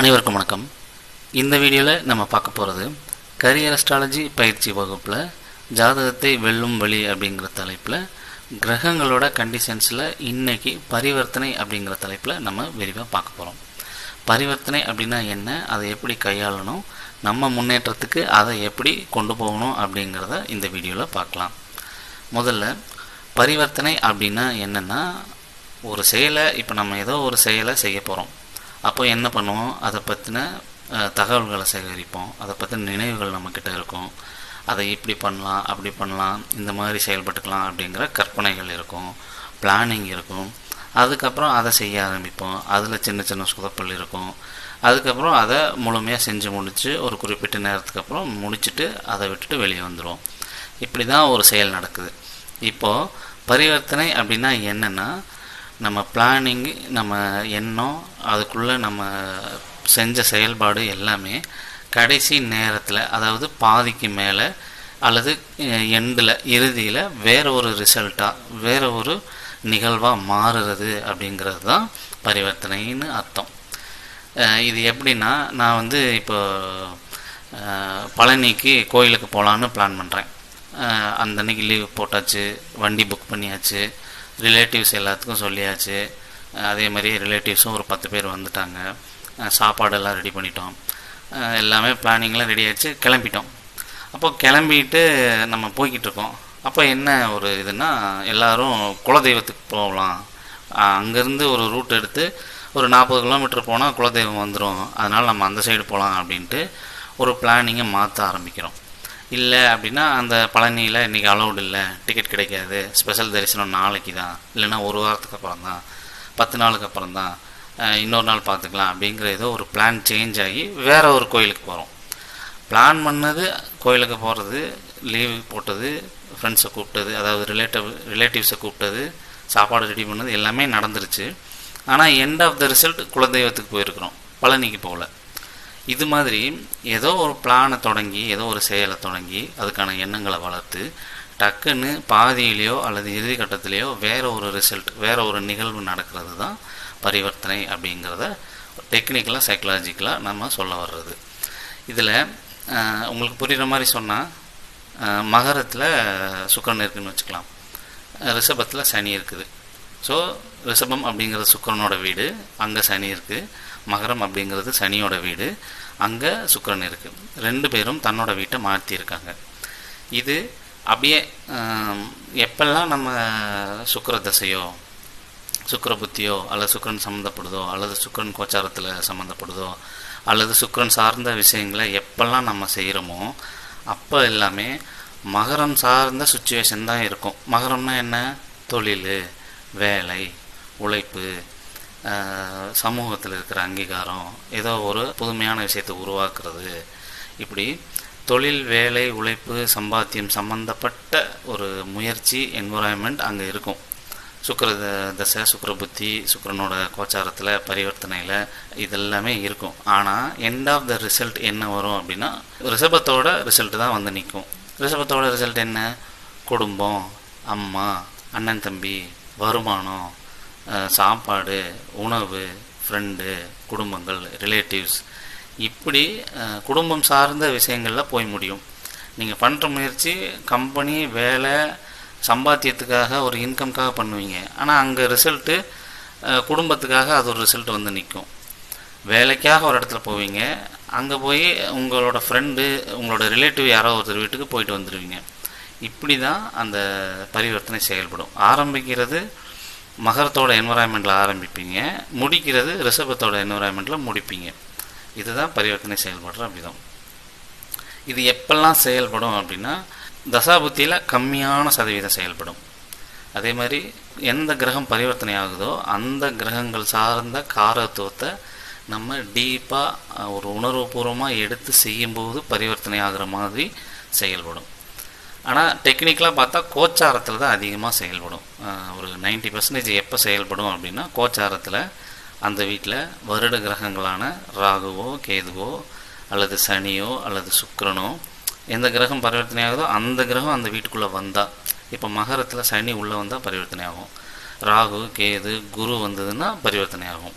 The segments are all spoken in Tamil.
அனைவருக்கும் வணக்கம். இந்த வீடியோவில் நம்ம பார்க்க போகிறது கரியர் அஸ்ட்ராலஜி பயிற்சி வகுப்பில் ஜாதகத்தை வெல்லும் வழி அப்படிங்கிற தலைப்பில் கிரகங்களோட கண்டிஷன்ஸில் இன்றைக்கி பரிவர்த்தனை அப்படிங்கிற தலைப்பில் நம்ம விரிவாக பார்க்க போகிறோம் பரிவர்த்தனை அப்படின்னா என்ன? அதை எப்படி கையாளணும்? நம்ம முன்னேற்றத்துக்கு அதை எப்படி கொண்டு போகணும் அப்படிங்கிறத இந்த வீடியோவில் பார்க்கலாம். முதல்ல பரிவர்த்தனை அப்படின்னா என்னென்னா ஒரு செயலை இப்போ நம்ம ஏதோ ஒரு செயலை செய்ய போகிறோம் அப்போ என்ன பண்ணுவோம்? அதை பற்றின தகவல்களை சேகரிப்போம். அதை பற்றின நினைவுகள் நம்மக்கிட்ட இருக்கும். அதை இப்படி பண்ணலாம் அப்படி பண்ணலாம் இந்த மாதிரி செயல்பட்டுக்கலாம் அப்படிங்கிற கற்பனைகள் இருக்கும். பிளானிங் இருக்கும். அதுக்கப்புறம் அதை செய்ய ஆரம்பிப்போம். அதில் சின்ன சின்ன சொதப்பல் இருக்கும். அதுக்கப்புறம் அதை முழுமையாக செஞ்சு முடித்து ஒரு குறிப்பிட்ட நேரத்துக்கு அப்புறம் முடிச்சுட்டு அதை விட்டுட்டு வெளியே வந்துடுவோம் இப்படி தான் ஒரு செயல் நடக்குது. இப்போது பரிவர்த்தனை அப்படின்னா என்னென்னா நம்ம பிளானிங் நம்ம எண்ணம் அதுக்குள்ளே நம்ம செஞ்ச செயல்பாடு எல்லாமே கடைசி நேரத்தில் அதாவது பாதிக்கு மேலே அல்லது எண்டில் இறுதியில் வேறு ஒரு ரிசல்ட்டாக வேறு ஒரு நிகழ்வாக மாறுறது அப்படிங்கிறது தான் பரிவர்த்தனைன்னு அர்த்தம். இது எப்படின்னா நான் வந்து இப்போ பழனிக்கு கோயிலுக்கு போகலான்னு பிளான் பண்ணுறேன் அந்த அன்னைக்கு லீவ் போட்டாச்சு வண்டி புக் பண்ணியாச்சு. ரிலேட்டிவ்ஸ் எல்லாத்துக்கும் சொல்லியாச்சு. அதே மாதிரி ரிலேட்டிவ்ஸும் ஒரு பத்து பேர் வந்துட்டாங்க. சாப்பாடெல்லாம் ரெடி பண்ணிட்டோம். எல்லாமே பிளானிங்லாம் ரெடி கிளம்பிட்டோம். அப்போது கிளம்பிட்டு நம்ம போய்கிட்டு இருக்கோம். அப்போ என்ன ஒரு இதுன்னா எல்லோரும் குலதெய்வத்துக்கு போகலாம். அங்கேருந்து ஒரு ரூட் எடுத்து ஒரு நாற்பது கிலோமீட்டர் போனால் குலதெய்வம் வந்துடும் அதனால் நம்ம அந்த சைடு போகலாம் அப்படின்ட்டு ஒரு பிளானிங்கை மாற்ற ஆரம்பிக்கிறோம். இல்லை அப்படின்னா அந்த பழனியில் இன்றைக்கி அலௌடு இல்லை. டிக்கெட் கிடைக்காது. ஸ்பெஷல் தரிசனம் நாளைக்கு தான். இல்லைன்னா ஒரு வாரத்துக்கு அப்புறம் தான். பத்து நாளுக்கு அப்புறம் தான். இன்னொரு நாள் பார்த்துக்கலாம் அப்படிங்கிற ஏதோ ஒரு பிளான் சேஞ்ச் ஆகி வேறு ஒரு கோயிலுக்கு போகிறோம் பிளான் பண்ணது கோயிலுக்கு போகிறது லீவ் போட்டது ஃப்ரெண்ட்ஸை கூப்பிட்டது அதாவது ரிலேட்டிவ் ரிலேட்டிவ்ஸை கூப்பிட்டது சாப்பாடு ரெடி பண்ணது எல்லாமே நடந்துருச்சு. ஆனால் எண்ட் ஆஃப் த ரிசல்ட் குலதெய்வத்துக்கு போயிருக்கிறோம். பழனிக்கு போகல. இது மாதிரி ஏதோ ஒரு பிளானை தொடங்கி ஏதோ ஒரு செயலை தொடங்கி அதுக்கான எண்ணங்களை வளர்த்து டக்குன்னு பாதியிலையோ அல்லது இறுதி கட்டத்திலேயோ வேறு ஒரு ரிசல்ட் வேறு ஒரு நிகழ்வு நடக்கிறது தான் பரிவர்த்தனை அப்படிங்கிறத டெக்னிக்கலாக சைக்கலாஜிக்கலாக நம்ம சொல்ல வர்றது. இதில் உங்களுக்கு புரிகிற மாதிரி சொன்னால் மகரத்தில் சுக்கரன் இருக்குதுன்னு வச்சுக்கலாம். ரிஷபத்தில் சனி இருக்குது. ஸோ ரிஷபம் அப்படிங்கிறது சுக்கரனோட வீடு அங்கே சனி இருக்குது மகரம் அப்படிங்கிறது சனியோட வீடு. அங்கே சுக்கரன் இருக்குது ரெண்டு பேரும் தன்னோட வீட்டை மாற்றியிருக்காங்க. இது அப்படியே எப்பெல்லாம் நம்ம சுக்கர தசையோ சுக்கர புத்தியோ அல்லது சுக்கிரன் சம்மந்தப்படுதோ அல்லது சுக்கரன் கோச்சாரத்தில் சம்மந்தப்படுதோ அல்லது சுக்கரன் சார்ந்த விஷயங்களை எப்பெல்லாம் நம்ம செய்கிறோமோ அப்போ எல்லாமே மகரம் சார்ந்த சுச்சுவேஷன் தான் இருக்கும். மகரம்னா என்ன? தொழில் வேலை உழைப்பு சமூகத்தில் இருக்கிற அங்கீகாரம் ஏதோ ஒரு புதுமையான விஷயத்தை உருவாக்குறது. இப்படி தொழில் வேலை உழைப்பு சம்பாத்தியம் சம்பந்தப்பட்ட ஒரு முயற்சி என்விரான்மெண்ட் அங்கே இருக்கும். சுக்கர த- தசை சுக்கர புத்தி சுக்கரனோட கோச்சாரத்தில் பரிவர்த்தனையில் இதெல்லாமே இருக்கும். ஆனால் எண்ட் ஆஃப் த ரிசல்ட் என்ன வரும் அப்படின்னா ரிஷபத்தோட ரிசல்ட் தான் வந்து நிற்கும் ரிஷபத்தோட ரிசல்ட் என்ன? குடும்பம் அம்மா அண்ணன் தம்பி வருமானம் சாப்பாடு உணவு ஃப்ரெண்டு குடும்பங்கள் ரிலேட்டிவ்ஸ் இப்படி குடும்பம் சார்ந்த விஷயங்களில் போய் முடியும். நீங்கள் பண்ணுற முயற்சி கம்பெனி வேலை சம்பாத்தியத்துக்காக ஒரு இன்கம்காக பண்ணுவீங்க. ஆனால் அங்கே ரிசல்ட்டு குடும்பத்துக்காக அது ஒரு ரிசல்ட் வந்து நிற்கும் வேலைக்காக ஒரு இடத்துல போவீங்க. அங்கே போய் உங்களோட ஃப்ரெண்டு உங்களோட ரிலேட்டிவ் யாரோ ஒருத்தர் வீட்டுக்கு போயிட்டு வந்துடுவீங்க இப்படி தான் அந்த பரிவர்த்தனை செயல்படும். ஆரம்பிக்கிறது மகரத்தோட என்வரான்மெண்ட்டில் ஆரம்பிப்பீங்க. முடிக்கிறது ரிஷபத்தோட என்வரான்மெண்ட்டில் முடிப்பீங்க. இதுதான் பரிவர்த்தனை செயல்படுற விதம். இது எப்பெல்லாம் செயல்படும் அப்படின்னா தசாபுத்தியில் கம்மியான சதவீதம் செயல்படும். அதே மாதிரி எந்த கிரகம் பரிவர்த்தனை ஆகுதோ அந்த கிரகங்கள் சார்ந்த காரத்துவத்தை நம்ம டீப்பாக ஒரு உணர்வுபூர்வமாக எடுத்து செய்யும்போது பரிவர்த்தனை ஆகிற மாதிரி செயல்படும். ஆனால் டெக்னிக்கலாக பார்த்தா கோச்சாரத்தில் தான் அதிகமாக செயல்படும். ஒரு 90% பர்சன்டேஜ் எப்போ செயல்படும் அப்படின்னா கோச்சாரத்தில் அந்த வீட்டில் வருட கிரகங்களான ராகுவோ கேதுவோ அல்லது சனியோ அல்லது சுக்கரனோ எந்த கிரகம் பரிவர்த்தனை ஆகுதோ அந்த கிரகம் அந்த வீட்டுக்குள்ளே வந்தால் இப்போ மகரத்தில் சனி உள்ளே வந்தால் பரிவர்த்தனை ஆகும் ராகு கேது குரு வந்ததுன்னா பரிவர்த்தனை ஆகும்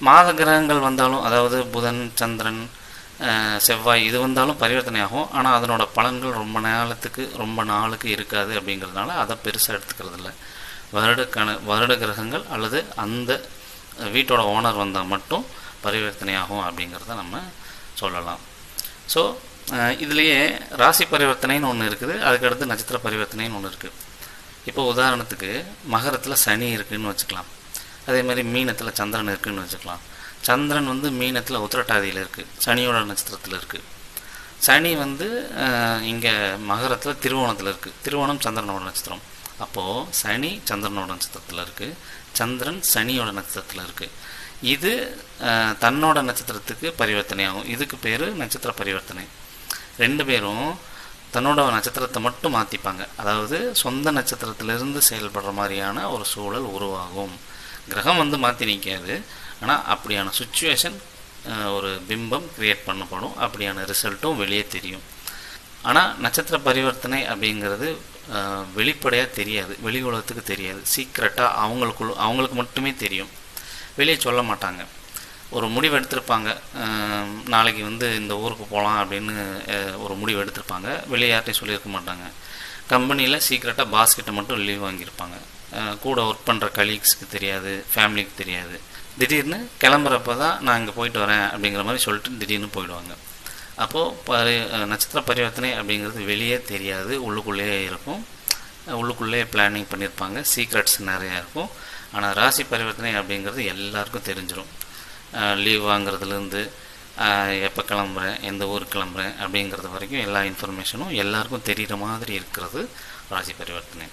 மாத கிரகங்கள் வந்தாலும் அதாவது புதன் சந்திரன் செவ்வாய் இது வந்தாலும் பரிவர்த்தனை ஆகும் ஆனால் அதனோட பலன்கள் ரொம்ப நேரத்துக்கு ரொம்ப நாளுக்கு இருக்காது அப்படிங்கிறதுனால அதை பெருசாக எடுத்துக்கிறது இல்லை வருட வருட கிரகங்கள் அல்லது அந்த வீட்டோட ஓனர் வந்தால் மட்டும் பரிவர்த்தனை ஆகும் அப்படிங்கிறத நம்ம சொல்லலாம். ஸோ இதுலேயே ராசி பரிவர்த்தனைன்னு ஒன்று இருக்குது. அதுக்கடுத்து நட்சத்திர பரிவர்த்தனைன்னு ஒன்று இருக்குது இப்போ உதாரணத்துக்கு மகரத்தில் சனி இருக்குதுன்னு வச்சுக்கலாம். அதே மாதிரி மீனத்தில் சந்திரன் இருக்குதுன்னு வச்சுக்கலாம். சந்திரன் வந்து மீனத்தில் உத்திரட்டாதியில் இருக்குது சனியோட நட்சத்திரத்தில் இருக்குது சனி வந்து இங்கே மகரத்தில் திருவோணத்தில் இருக்குது திருவோணம் சந்திரனோட நட்சத்திரம். அப்போது சனி சந்திரனோட நட்சத்திரத்தில் இருக்குது சந்திரன் சனியோட நட்சத்திரத்தில் இருக்குது இது தன்னோட நட்சத்திரத்துக்கு பரிவர்த்தனை ஆகும். இதுக்கு பேர் நட்சத்திர பரிவர்த்தனை. ரெண்டு பேரும் தன்னோட நட்சத்திரத்தை மட்டும் மாற்றிப்பாங்க அதாவது சொந்த நட்சத்திரத்திலிருந்து செயல்படுற மாதிரியான ஒரு சூழல் உருவாகும். கிரகம் வந்து மாற்றி நிற்காது ஆனால் அப்படியான சுச்சுவேஷன் ஒரு பிம்பம் கிரியேட் பண்ணப்படும். அப்படியான ரிசல்ட்டும் வெளியே தெரியும். ஆனால் நட்சத்திர பரிவர்த்தனை அப்படிங்கிறது வெளிப்படையாக தெரியாது. வெளி உலகத்துக்கு தெரியாது. சீக்ரெட்டாக அவங்களுக்குள்ள அவங்களுக்கு மட்டுமே தெரியும். வெளியே சொல்ல மாட்டாங்க. ஒரு முடிவு எடுத்திருப்பாங்க. நாளைக்கு வந்து இந்த ஊருக்கு போகலாம் அப்படின்னு ஒரு முடிவு எடுத்திருப்பாங்க. வெளியே யார்ட்டையும் சொல்லியிருக்க மாட்டாங்க. கம்பெனியில் சீக்ரெட்டாக பாஸ்கிட்ட மட்டும் லீவ் வாங்கியிருப்பாங்க. கூட ஒர்க் பண்ணுற கலீக்ஸ்க்கு தெரியாது ஃபேமிலிக்கு தெரியாது. திடீர்னு கிளம்புறப்ப தான் நான் இங்கே போயிட்டு வரேன் அப்படிங்கிற மாதிரி சொல்லிட்டு திடீர்னு போயிடுவாங்க. அப்போது பரி நட்சத்திர பரிவர்த்தனை அப்படிங்கிறது வெளியே தெரியாது உள்ளுக்குள்ளேயே இருக்கும். உள்ளுக்குள்ளேயே பிளானிங் பண்ணியிருப்பாங்க சீக்ரெட்ஸ் நிறையா இருக்கும். ஆனால் ராசி பரிவர்த்தனை அப்படிங்கிறது எல்லாருக்கும் தெரிஞ்சிடும் லீவ் வாங்குறதுலேருந்து எப்போ கிளம்புறேன் எந்த ஊருக்கு கிளம்புறேன் அப்படிங்கிறது வரைக்கும் எல்லா இன்ஃபர்மேஷனும் எல்லாருக்கும் தெரிகிற மாதிரி இருக்கிறது ராசி பரிவர்த்தனை.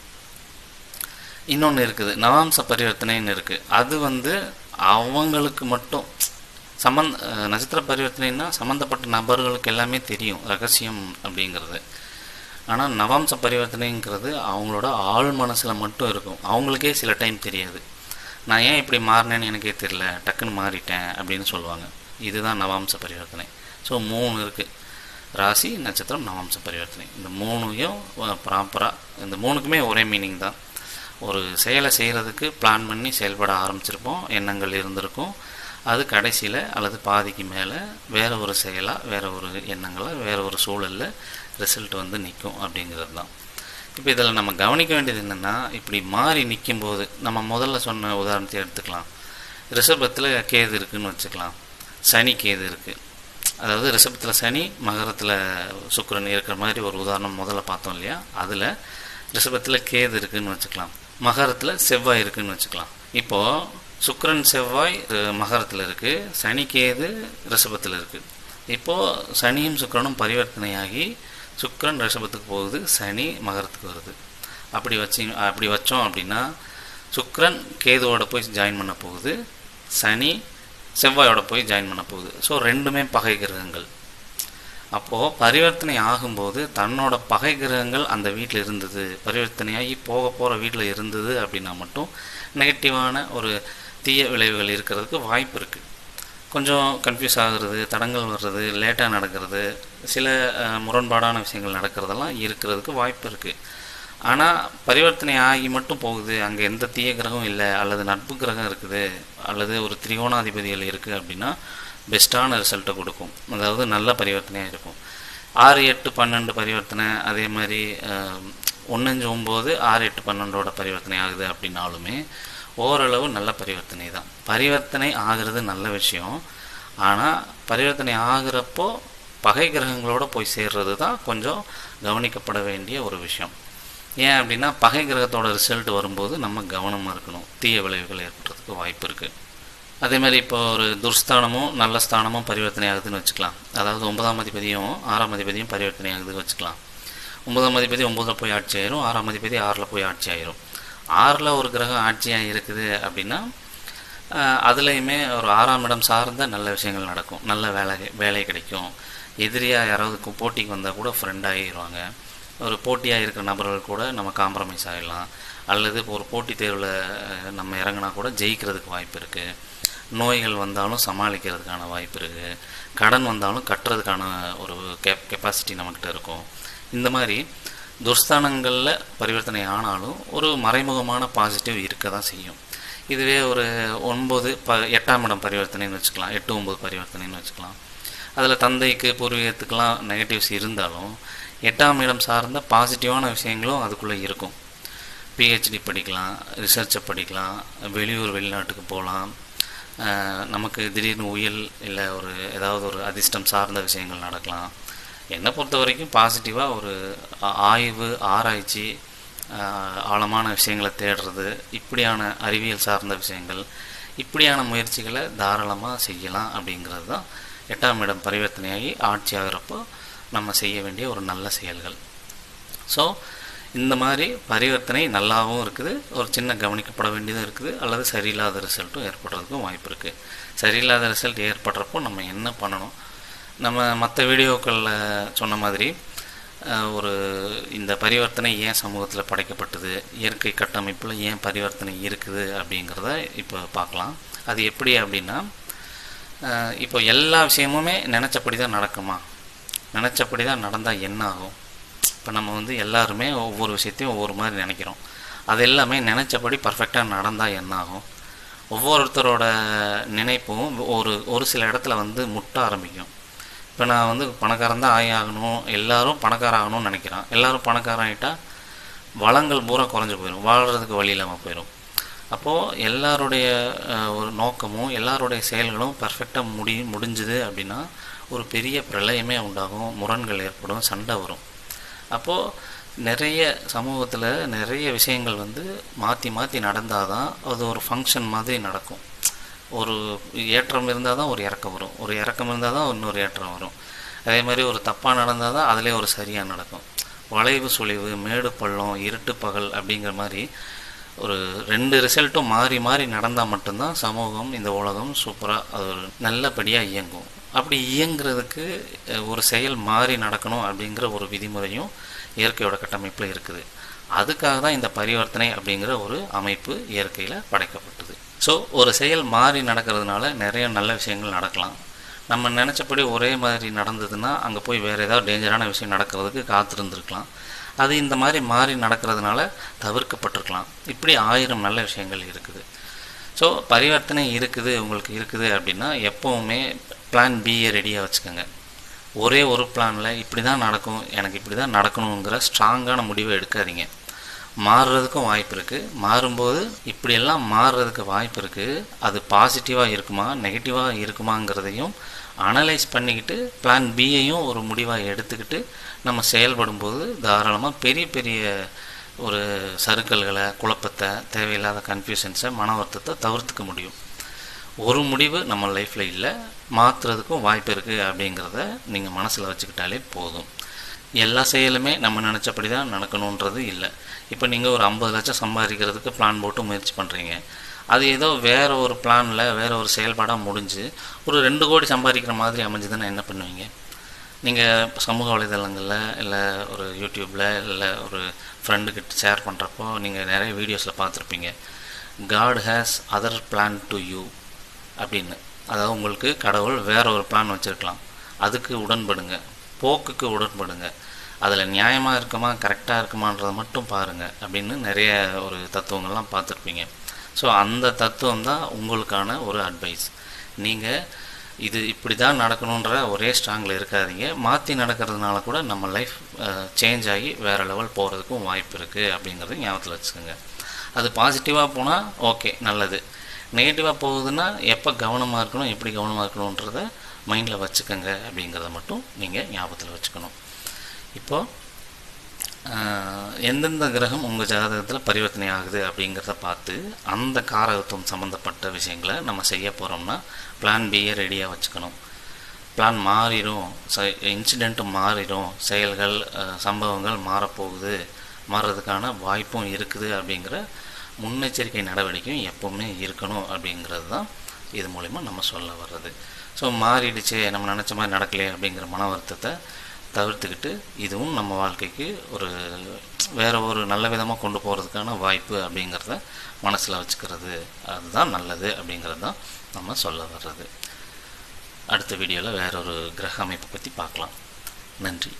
இன்னொன்று இருக்குது நவாம்ச பரிவர்த்தனைன்னு இருக்குது அது வந்து அவங்களுக்கு மட்டும். சம்மந்த நட்சத்திர பரிவர்த்தனைன்னா சம்மந்தப்பட்ட நபர்களுக்கு எல்லாமே தெரியும் ரகசியம் அப்படிங்கிறது. ஆனால் நவாம்ச பரிவர்த்தனைங்கிறது அவங்களோட ஆள் மனசில் மட்டும் இருக்கும். அவங்களுக்கே சில டைம் தெரியாது. நான் ஏன் இப்படி மாறினேன்னு எனக்கே தெரியல டக்குன்னு மாறிட்டேன் அப்படின்னு சொல்லுவாங்க. இதுதான் நவாம்ச பரிவர்த்தனை. ஸோ மூணு இருக்குது ராசி நட்சத்திரம் நவாம்ச பரிவர்த்தனை. இந்த மூணையும் ப்ராப்பராக இந்த மூணுக்குமே ஒரே மீனிங் தான். ஒரு செயலை செய்கிறதுக்கு பிளான் பண்ணி செயல்பட ஆரம்பிச்சிருப்போம். எண்ணங்கள் இருந்திருக்கும். அது கடைசியில் அல்லது பாதிக்கு மேலே வேறு ஒரு செயலாக வேறு ஒரு எண்ணங்களாக வேறு ஒரு சூழலில் ரிசல்ட் வந்து நிற்கும் அப்படிங்கிறது தான். இப்போ இதில் நம்ம கவனிக்க வேண்டியது என்னென்னா இப்படி மாறி நிற்கும்போது நம்ம முதல்ல சொன்ன உதாரணத்தை எடுத்துக்கலாம். ரிஷபத்தில் கேது இருக்குன்னு வச்சுக்கலாம். சனி கேது இருக்குது அதாவது ரிஷபத்தில் சனி மகரத்தில் சுக்கரன் இருக்கிற மாதிரி ஒரு உதாரணம் முதல்ல பார்த்தோம் இல்லையா? அதில் ரிஷபத்தில் கேது இருக்குதுன்னு வச்சுக்கலாம். மகரத்தில் செவ்வாய் இருக்குன்னு வச்சுக்கலாம். இப்போது சுக்கரன் செவ்வாய் மகரத்தில் இருக்குது சனிக்கேது ரிஷபத்தில் இருக்குது இப்போது சனியும் சுக்கிரனும் பரிவர்த்தனையாகி சுக்கரன் ரிஷபத்துக்கு போகுது சனி மகரத்துக்கு வருது. அப்படி வச்சு அப்படி வச்சோம் அப்படின்னா சுக்கரன் கேதுவோட போய் ஜாயின் பண்ண போகுது சனி செவ்வாயோட போய் ஜாயின் பண்ண போகுது. ஸோ ரெண்டுமே பகை கிரகங்கள். அப்போது பரிவர்த்தனை ஆகும்போது தன்னோட பகை கிரகங்கள் அந்த வீட்டில் இருந்தது. பரிவர்த்தனையாகி போக போகிற வீட்டில் இருந்தது அப்படின்னா மட்டும் நெகட்டிவான ஒரு தீய விளைவுகள் இருக்கிறதுக்கு வாய்ப்பு இருக்குது கொஞ்சம் கன்ஃபியூஸ் ஆகுறது தடங்கள் வர்றது லேட்டாக நடக்கிறது சில முரண்பாடான விஷயங்கள் நடக்கிறதெல்லாம் இருக்கிறதுக்கு வாய்ப்பு இருக்குது ஆனால் பரிவர்த்தனை ஆகி மட்டும் போகுது. அங்கே எந்த தீய கிரகம் இல்லை. அல்லது நட்பு கிரகம் இருக்குது. அல்லது ஒரு திரிகோணாதிபதிகள் இருக்குது அப்படின்னா பெஸ்ட்டான ரிசல்ட்டை கொடுக்கும். அதாவது நல்ல பரிவர்த்தனையாக இருக்கும். ஆறு எட்டு பன்னெண்டு பரிவர்த்தனை அதே மாதிரி ஒன்றஞ்சு ஒம்பது ஆறு எட்டு பன்னெண்டோட பரிவர்த்தனை ஆகுது அப்படின்னாலுமே ஓரளவு நல்ல பரிவர்த்தனை தான். பரிவர்த்தனை ஆகிறது நல்ல விஷயம். ஆனால் பரிவர்த்தனை ஆகிறப்போ பகை கிரகங்களோட போய் சேர்றது தான் கொஞ்சம் கவனிக்கப்பட வேண்டிய ஒரு விஷயம். ஏன் அப்படின்னா பகை கிரகத்தோட ரிசல்ட் வரும்போது நம்ம கவனமாக இருக்கணும். தீய விளைவுகள் ஏற்படுறதுக்கு வாய்ப்பு இருக்குது அதே மாதிரி இப்போ ஒரு துர்ஸ்தானமும் நல்ல ஸ்தானமும் பரிவர்த்தனை ஆகுதுன்னு வச்சுக்கலாம். அதாவது ஒன்பதாம் அதிபதியும் ஆறாம் அதிபதியும் பரிவர்த்தனை ஆகுதுன்னு வச்சுக்கலாம். ஒன்பதாம் அதிபதி ஒம்பதில் போய் ஆட்சி ஆயிரும் ஆறாம் அதிபதி ஆறில் போய் ஆட்சி ஆயிரும். ஆறில் ஒரு கிரகம் ஆட்சியாக இருக்குது அப்படின்னா அதுலேயுமே ஒரு ஆறாம் இடம் சார்ந்த நல்ல விஷயங்கள் நடக்கும். நல்ல வேலை வேலை கிடைக்கும். எதிரியாக யாராவது போட்டிக்கு வந்தால் கூட ஃப்ரெண்டாகிடுவாங்க ஒரு போட்டியாக இருக்கிற நபர்கள் கூட நம்ம காம்ப்ரமைஸ் ஆகிடலாம் அல்லது இப்போ ஒரு போட்டித் தேர்வில் நம்ம இறங்கினா கூட ஜெயிக்கிறதுக்கு வாய்ப்பு இருக்குது நோய்கள் வந்தாலும் சமாளிக்கிறதுக்கான வாய்ப்பு இருக்குது கடன் வந்தாலும் கட்டுறதுக்கான ஒரு கெப் கெப்பாசிட்டி நம்மக்கிட்ட இருக்கும். இந்த மாதிரி துர்ஸ்தானங்களில் பரிவர்த்தனை ஆனாலும் ஒரு மறைமுகமான பாசிட்டிவ் இருக்க தான் செய்யும். இதுவே ஒரு ஒன்பது ப எட்டாம் இடம் பரிவர்த்தனைன்னு வச்சுக்கலாம். எட்டு ஒம்பது பரிவர்த்தனைன்னு வச்சுக்கலாம். அதில் தந்தைக்கு பூர்வீகத்துக்கெலாம் நெகட்டிவ்ஸ் இருந்தாலும் எட்டாம் இடம் சார்ந்த பாசிட்டிவான விஷயங்களும் அதுக்குள்ளே இருக்கும். பிஹெச்டி படிக்கலாம் ரிசர்ச்சை படிக்கலாம் வெளியூர் வெளிநாட்டுக்கு போகலாம் நமக்கு திடீர்னு உயில் இல்லை ஒரு ஏதாவது ஒரு அதிர்ஷ்டம் சார்ந்த விஷயங்கள் நடக்கலாம். என்னை பொறுத்த வரைக்கும் பாசிட்டிவாக ஒரு ஆய்வு ஆராய்ச்சி ஆழமான விஷயங்களை தேடுறது இப்படியான அறிவியல் சார்ந்த விஷயங்கள் இப்படியான முயற்சிகளை தாராளமாக செய்யலாம் அப்படிங்கிறது தான் எட்டாம் இடம் பரிவர்த்தனையாகி ஆட்சி ஆகிறப்போ நம்ம செய்ய வேண்டிய ஒரு நல்ல செயல்கள். ஸோ இந்த மாதிரி பரிவர்த்தனை நல்லாவும் இருக்குது. ஒரு சின்ன கவனிக்கப்பட வேண்டியதும் இருக்குது. அல்லது சரியில்லாத ரிசல்ட்டும் ஏற்படுறதுக்கும் வாய்ப்பு இருக்குது சரியில்லாத ரிசல்ட் ஏற்படுறப்போ நம்ம என்ன பண்ணணும்? நம்ம மற்ற வீடியோக்களில் சொன்ன மாதிரி ஒரு இந்த பரிவர்த்தனை ஏன் சமூகத்தில் படைக்கப்பட்டது? இயற்கை கட்டமைப்பில் ஏன் பரிவர்த்தனை இருக்குது அப்படிங்கிறத இப்போ பார்க்கலாம். அது எப்படி அப்படின்னா இப்போ எல்லா விஷயமுமே நினச்சபடி தான் நடக்குமா? நினச்சபடி தான் நடந்தால் என்ன ஆகும்? இப்போ நம்ம வந்து எல்லாருமே ஒவ்வொரு விஷயத்தையும் ஒவ்வொரு மாதிரி நினைக்கிறோம். அது எல்லாமே நினச்சபடி பர்ஃபெக்டாக நடந்தால் என்ன ஆகும் ஒவ்வொருத்தரோட நினைப்பும் ஒரு ஒரு சில இடத்துல வந்து முட்ட ஆரம்பிக்கும். இப்போ நான் வந்து பணக்காரன் தான் ஆகி ஆகணும். எல்லோரும் பணக்காரன் ஆகணும்னு நினைக்கிறான். எல்லாரும் பணக்காரன் ஆகிட்டா வளங்கள் பூரா குறைஞ்சி போயிடும் வாழ்கிறதுக்கு வழி இல்லாமல் போயிடும் அப்போது எல்லாருடைய ஒரு நோக்கமும் எல்லாருடைய செயல்களும் பர்ஃபெக்டாக முடி முடிஞ்சுது அப்படின்னா ஒரு பெரிய பிரளயமே உண்டாகும். முரண்கள் ஏற்படும். சண்டை வரும். அப்போது நிறைய சமூகத்தில் நிறைய விஷயங்கள் வந்து மாற்றி மாற்றி நடந்தால் தான் அது ஒரு ஃபங்க்ஷன் மாதிரி நடக்கும். ஒரு ஏற்றம் இருந்தால் தான் ஒரு இறக்கம் வரும். ஒரு இறக்கம் இருந்தால் தான் இன்னொரு ஏற்றம் வரும். அதே மாதிரி ஒரு தப்பாக நடந்தால் தான் அதிலே ஒரு சரியாக நடக்கும். வளைவு சுழிவு மேடு பள்ளம் இருட்டு பகல் அப்படிங்கிற மாதிரி ஒரு ரெண்டு ரிசல்ட்டும் மாறி மாறி நடந்தால் மட்டும்தான் சமூகம் இந்த உலகம் சூப்பராக அது ஒரு நல்லபடியாக இயங்கும். அப்படி இயங்கிறதுக்கு ஒரு செயல் மாறி நடக்கணும் அப்படிங்கிற ஒரு விதிமுறையும் இயற்கையோட கட்டமைப்பில் இருக்குது. அதுக்காக தான் இந்த பரிவர்த்தனை அப்படிங்கிற ஒரு அமைப்பு இயற்கையில் படைக்கப்பட்டது. ஸோ ஒரு செயல் மாறி நடக்கிறதுனால நிறைய நல்ல விஷயங்கள் நடக்கலாம். நம்ம நினச்சபடி ஒரே மாதிரி நடந்ததுன்னா அங்கே போய் வேறு ஏதாவது டேஞ்சரான விஷயம் நடக்கிறதுக்கு காத்திருந்துருக்கலாம். அது இந்த மாதிரி மாறி நடக்கிறதுனால தவிர்க்கப்பட்டிருக்கலாம். இப்படி ஆயிரம் நல்ல விஷயங்கள் இருக்குது. ஸோ பரிவர்த்தனை இருக்குது உங்களுக்கு இருக்குது அப்படின்னா எப்போவுமே பிளான் பியை ரெடியாக வச்சுக்கோங்க. ஒரே ஒரு பிளானில் இப்படி தான் நடக்கும் எனக்கு இப்படி தான் நடக்கணுங்கிற ஸ்ட்ராங்கான முடிவை எடுக்காதீங்க. மாறுறதுக்கும் வாய்ப்பு இருக்குது மாறும்போது இப்படியெல்லாம் மாறுறதுக்கு வாய்ப்பு இருக்குது அது பாசிட்டிவாக இருக்குமா நெகட்டிவாக இருக்குமாங்கிறதையும் அனலைஸ் பண்ணிக்கிட்டு பிளான் பியையும் ஒரு முடிவாக எடுத்துக்கிட்டு நம்ம செயல்படும்போது தாராளமாக பெரிய பெரிய ஒரு சறுக்கல்களை குழப்பத்தை தேவையில்லாத கன்ஃபியூஷன்ஸை மன வருத்தத்தை தவிர்த்துக்க முடியும். ஒரு முடிவு நம்ம லைஃப்பில் இல்லை மாற்றுறதுக்கும் வாய்ப்பு இருக்குது அப்படிங்கிறத நீங்கள் மனசில் வச்சுக்கிட்டாலே போதும். எல்லா செயலுமே நம்ம நினச்சபடி தான் நடக்கணுன்றது இல்லை. இப்போ நீங்கள் ஒரு ஐம்பது லட்சம் சம்பாதிக்கிறதுக்கு பிளான் போட்டு முயற்சி பண்ணுறீங்க அது ஏதோ வேற ஒரு பிளானில் வேறு ஒரு செயல்பாடாக முடிஞ்சு ஒரு ரெண்டு கோடி சம்பாதிக்கிற மாதிரி அமைஞ்சதுன்னா என்ன பண்ணுவீங்க? நீங்கள் சமூக வலைதளங்களில் இல்லை ஒரு யூடியூப்பில் இல்லை ஒரு ஃப்ரெண்டுக்கிட்ட ஷேர் பண்ணுறப்போ நீங்கள் நிறைய வீடியோஸில் பார்த்துருப்பீங்க. God has other plan to you அப்படின்னு. அதாவது உங்களுக்கு கடவுள் வேற ஒரு பிளான் வச்சுருக்கலாம். அதுக்கு உடன்படுங்க. போக்குக்கு உடன்படுங்க. அதில் நியாயமாக இருக்குமா கரெக்டாக இருக்குமான்றதை மட்டும் பாருங்கள் அப்படின்னு நிறைய ஒரு தத்துவங்கள்லாம் பார்த்துருப்பீங்க. ஸோ அந்த தத்துவம் தான் உங்களுக்கான ஒரு அட்வைஸ் நீங்கள் இது இப்படி தான் நடக்கணுன்ற ஒரே ஸ்ட்ராங்கில் இருக்காதீங்க. மாற்றி நடக்கிறதுனால கூட நம்ம லைஃப் சேஞ்ச் ஆகி வேறு லெவல் போகிறதுக்கும் வாய்ப்பு இருக்குது அப்படிங்கிறத ஞாபகத்தில் வச்சுக்கோங்க. அது பாசிட்டிவாக போனால் ஓகே நல்லது. நெகட்டிவாக போகுதுன்னா எப்போ கவனமாக இருக்கணும் எப்படி கவனமாக இருக்கணுன்றத மைண்டில் வச்சுக்கோங்க அப்படிங்கிறத மட்டும் நீங்கள் ஞாபகத்தில் வச்சுக்கணும். இப்போது எந்தெந்த கிரகம் உங்கள் ஜாதகத்தில் பரிவர்த்தனை ஆகுது அப்படிங்கிறத பார்த்து அந்த காரகத்துவம் சம்மந்தப்பட்ட விஷயங்களை நம்ம செய்ய போகிறோம்னா பிளான் பியை ரெடியாக வச்சுக்கணும். பிளான் மாறிடும். ச இன்சிடெண்ட்டு மாறிடும். செயல்கள் சம்பவங்கள் மாறப்போகுது. மாறுறதுக்கான வாய்ப்பும் இருக்குது அப்படிங்கிற முன்னெச்சரிக்கை நடவடிக்கையும் எப்போவுமே இருக்கணும் அப்படிங்கிறது தான் இது மூலிமா நம்ம சொல்ல வர்றது. ஸோ மாறிடுச்சு நம்ம நினச்ச மாதிரி நடக்கலையே அப்படிங்கிற மன வருத்தத்தை தவிர்த்துக்கிட்டு இதுவும் நம்ம வாழ்க்கைக்கு ஒரு வேறு ஒரு நல்ல விதமாக கொண்டு போகிறதுக்கான வாய்ப்பு அப்படிங்கிறத மனசில் வச்சுக்கிறது. அதுதான் நல்லது அப்படிங்கிறது தான் நம்ம சொல்ல வர்றது. அடுத்த வீடியோவில் வேறொரு கிரக அமைப்பை பற்றி பார்க்கலாம். நன்றி.